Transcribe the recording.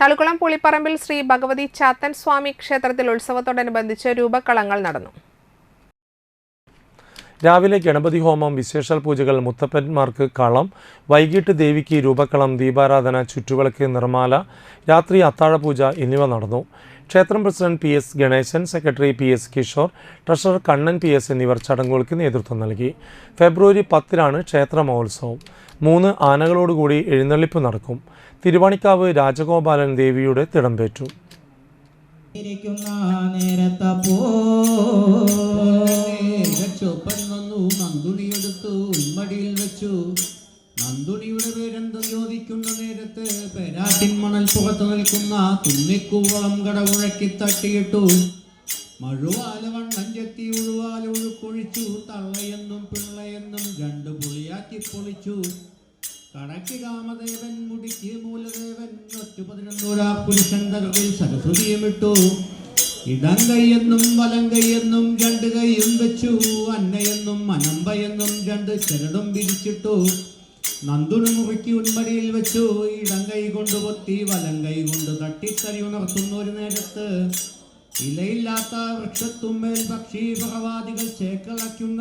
തളിക്കുളം പുളിപ്പറമ്പിൽ ശ്രീ ഭഗവതി ചാത്തൻ സ്വാമി ക്ഷേത്രത്തിൽ ഉത്സവത്തോടനുബന്ധിച്ച് രൂപക്കളങ്ങൾ നടന്നു. രാവിലെ ഗണപതി ഹോമം വിശേഷാൽ പൂജകൾ മുത്തപ്പന്മാർക്ക് കളം വൈകിട്ട് ദേവിക്ക് രൂപക്കളം ദീപാരാധന ചുറ്റുവിളക്ക് നിർമ്മാല രാത്രി അത്താഴപൂജ എന്നിവ നടന്നു. ക്ഷേത്രം president P S Ganesan secretary P S Kishore treasurer Kannan P S എന്നിവർ ചടങ്ങുകൾക്ക് നേതൃത്വം നൽകി. ഫെബ്രുവരി പത്തിനാണ് ക്ഷേത്ര മഹോത്സവം. മൂന്ന് ആനകളോടുകൂടി എഴുന്നള്ളിപ്പ് നടക്കും. തിരുവാണിക്കാവ് രാജഗോപാലൻ ദേവിയുടെ തിടമ്പേറ്റു. രക്ഷോപ്പൻ വന്നു. നന്ദുണിയെടുത്തു. ഉൾമടിയിൽ വെച്ചു. നന്ദുണിയുടെ പേരെന്ത് ചോദിക്കുന്ന നേരത്ത് പേരാട്ടിൻ മണൽ പുറത്തു നിൽക്കുന്ന തുന്നിക്കൂവളം കടമുഴക്കി തട്ടിയിട്ടു. മഴുവാല വണ്ണഞ്ചെത്തി ഉഴുവാല ഉഴുക്കൊഴിച്ചു. തള്ളയെന്നും പിള്ളയെന്നും രണ്ട് പൊളിച്ചു കടക്ക് കാമദേവൻ മുടിക്ക് മൂലദേവൻ ഒറ്റ പതിനൊന്നൂരാ പുരുഷൻ തകർവിൽ സരസ്വതിയും ഇട്ടു. ഇടം കൈയെന്നും വലം കൈയെന്നും രണ്ട് കൈയും വെച്ചു. അന്നയെന്നും അനമ്പയെന്നും രണ്ട് ചരടും പിരിച്ചിട്ടു നന്ദുനു മുറുക്കി ഉന്മടിയിൽ വെച്ചു. ഇടം കൈ കൊണ്ട് പൊത്തി വലം കൈ കൊണ്ട് തട്ടിത്തറി ഉണർത്തുന്ന ഒരു നേരത്ത്. ഇലയില്ലാത്ത വൃക്ഷത്തുമ്മേൽ പക്ഷി ഭഗവാദികൾ ചേക്കളയ്ക്കുന്ന